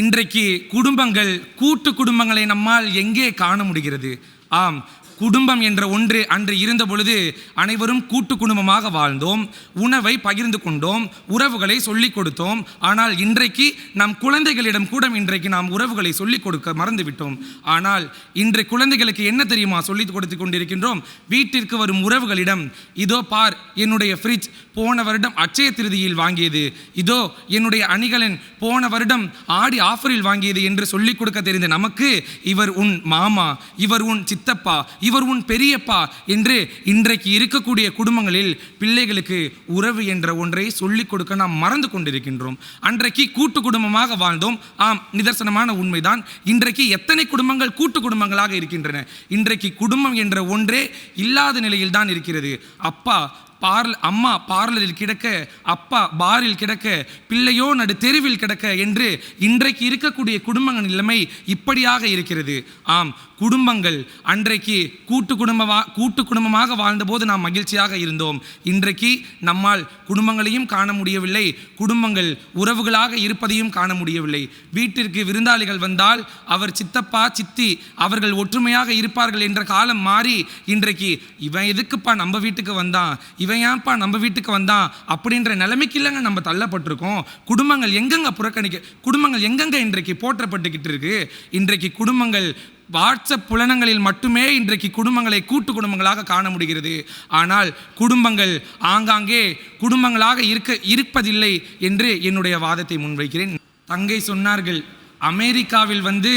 இன்றைக்கு குடும்பங்கள் கூட்டு குடும்பங்களை நம்மால் எங்கே காண முடிகிறது? ஆம் குடும்பம் என்ற ஒன்று அன்று இருந்த பொழுது அனைவரும் கூட்டு குடும்பமாக வாழ்ந்தோம். உணவை பகிர்ந்து கொண்டோம். உறவுகளை சொல்லிக் கொடுத்தோம். ஆனால் இன்றைக்கு நம் குழந்தைகளிடம் கூட இன்றைக்கு நாம் உறவுகளை சொல்லிக் கொடுக்க மறந்துவிட்டோம். ஆனால் இன்று குழந்தைகளுக்கு என்ன தெரியுமா சொல்லிக் கொடுத்து கொண்டிருக்கின்றோம்? வீட்டிற்கு வரும் உறவுகளிடம் இதோ பார் என்னுடைய ஃப்ரிட்ஜ் போன வருடம் அச்சய திருதியில் வாங்கியது. இதோ என்னுடைய அணிகலன் போன வருடம் ஆடி ஆஃபரில் வாங்கியது என்று சொல்லிக் கொடுக்க தெரிந்த நமக்கு இவர் உன் மாமா இவர் உன் சித்தப்பா இவர் உன் பெரியப்பா என்று இன்றைக்கு இருக்கக்கூடிய குடும்பங்களில் பிள்ளைகளுக்கு உறவு என்ற ஒன்றை சொல்லிக் கொடுக்க நாம் மறந்து கொண்டிருக்கின்றோம். அன்றைக்கு கூட்டு குடும்பமாக வாழ்ந்தோம். ஆம் நிதர்சனமான உண்மைதான். இன்றைக்கு எத்தனை குடும்பங்கள் கூட்டு குடும்பங்களாக இருக்கின்றன? இன்றைக்கு குடும்பம் என்ற ஒன்றே இல்லாத நிலையில் தான் இருக்கிறது. அப்பா பார்ல அம்மா பார்லரில் கிடக்க அப்பா பாரில் கிடக்க பிள்ளையோ நடு தெருவில் கிடக்க என்று இன்றைக்கு இருக்கக்கூடிய குடும்பங்கள் நிலைமை இப்படியாக இருக்கிறது. ஆம் குடும்பங்கள் அன்றைக்கு கூட்டு குடும்பமா கூட்டு குடும்பமாக வாழ்ந்தபோது நாம் மகிழ்ச்சியாக இருந்தோம். இன்றைக்கு நம்மால் குடும்பங்களையும் காண முடியவில்லை குடும்பங்கள் உறவுகளாக இருப்பதையும் காண முடியவில்லை. வீட்டிற்கு விருந்தாளிகள் வந்தால் அவர் சித்தப்பா சித்தி அவர்கள் ஒற்றுமையாக இருப்பார்கள் என்ற காலம் மாறி இன்றைக்கு இவன் எதுக்குப்பா நம்ம வீட்டுக்கு வந்தான்? இவன் ஏன்ப்பா நம்ம வீட்டுக்கு வந்தான் அப்படின்ற நிலைமைக்கு இல்லைங்க நம்ம தள்ளப்பட்டிருக்கோம். குடும்பங்கள் எங்கெங்க புறக்கணிக்க குடும்பங்கள் எங்கெங்க இன்றைக்கு போற்றப்பட்டுக்கிட்டு இருக்கு? இன்றைக்கு குடும்பங்கள் வாட்ஸ்அப் புலனங்களில் மட்டுமே இன்றைக்கு குடும்பங்களை கூட்டு குடும்பங்களாக காண முடிகிறது. ஆனால் குடும்பங்கள் ஆங்காங்கே குடும்பங்களாக இருக்க இருப்பதில்லை என்று என்னுடைய வாதத்தை முன்வைக்கிறேன். தங்கை சொன்னார்கள் அமெரிக்காவில் வந்து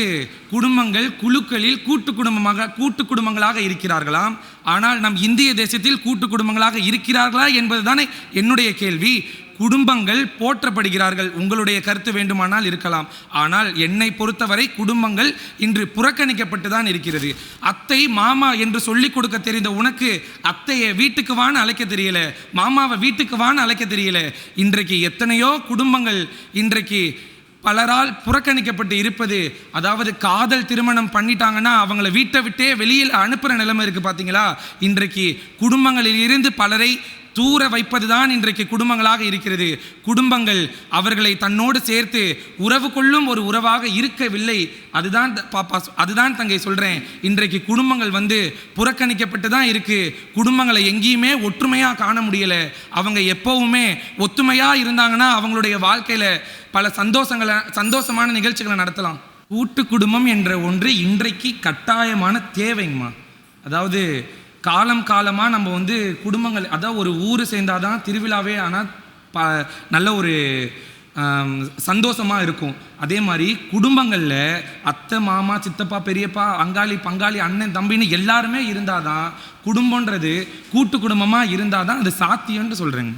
குடும்பங்கள் குழுக்களில் கூட்டு குடும்பமாக கூட்டு குடும்பங்களாக இருக்கிறார்களாம். ஆனால் நம் இந்திய தேசத்தில் கூட்டு குடும்பங்களாக இருக்கிறார்களா என்பதுதானே என்னுடைய கேள்வி. குடும்பங்கள் போற்றப்படுகிறார்கள். உங்களுடைய கருத்து வேண்டுமானால் இருக்கலாம். ஆனால் என்னை பொறுத்தவரை குடும்பங்கள் இன்று புறக்கணிக்கப்பட்டு தான் இருக்கிறது. அத்தை மாமா என்று சொல்லிக் கொடுக்க தெரிந்த உனக்கு அத்தையை வீட்டுக்கு வான்னு அழைக்க தெரியல. மாமாவை வீட்டுக்கு வான்னு அழைக்க தெரியல. இன்றைக்கு எத்தனையோ குடும்பங்கள் இன்றைக்கு பலரால் புறக்கணிக்கப்பட்டு இருப்பது அதாவது காதல் திருமணம் பண்ணிட்டாங்கன்னா அவங்கள வீட்டை விட்டே வெளியில் அனுப்புகிற நிலைமை இருக்குது பார்த்தீங்களா இன்றைக்கு குடும்பங்களில் இருந்து பலரை தூர வைப்பதுதான் இன்றைக்கு குடும்பங்களாக இருக்கிறது. குடும்பங்கள் அவர்களை தன்னோடு சேர்த்து உறவு கொள்ளும் ஒரு உறவாக இருக்கவில்லை. அதுதான் பாப்பா அதுதான் தங்கை சொல்கிறேன் இன்றைக்கு குடும்பங்கள் வந்து புறக்கணிக்கப்பட்டு தான் இருக்குது குடும்பங்களை எங்கேயுமே ஒற்றுமையாக காண முடியலை. அவங்க எப்போவுமே ஒத்துமையாக இருந்தாங்கன்னா அவங்களுடைய வாழ்க்கையில் பல சந்தோஷங்களை சந்தோஷமான நிகழ்ச்சிகளை நடத்தலாம். கூட்டு குடும்பம் என்ற ஒன்று இன்றைக்கு கட்டாயமான தேவைங்கம்மா. அதாவது காலம் காலமாக நம்ம வந்து குடும்பங்கள் அதான் ஒரு ஊர் சேர்ந்தாதான் திருவிழாவே ஆனால் ப நல்ல ஒரு சந்தோஷமாக இருக்கும். அதே மாதிரி குடும்பங்களில் அத்தை மாமா சித்தப்பா பெரியப்பா அங்காளி பங்காளி அண்ணன் தம்பின்னு எல்லாருமே இருந்தால் தான் குடும்பன்றது கூட்டு குடும்பமாக இருந்தால் தான் அது சாத்தியம்னு சொல்கிறேங்க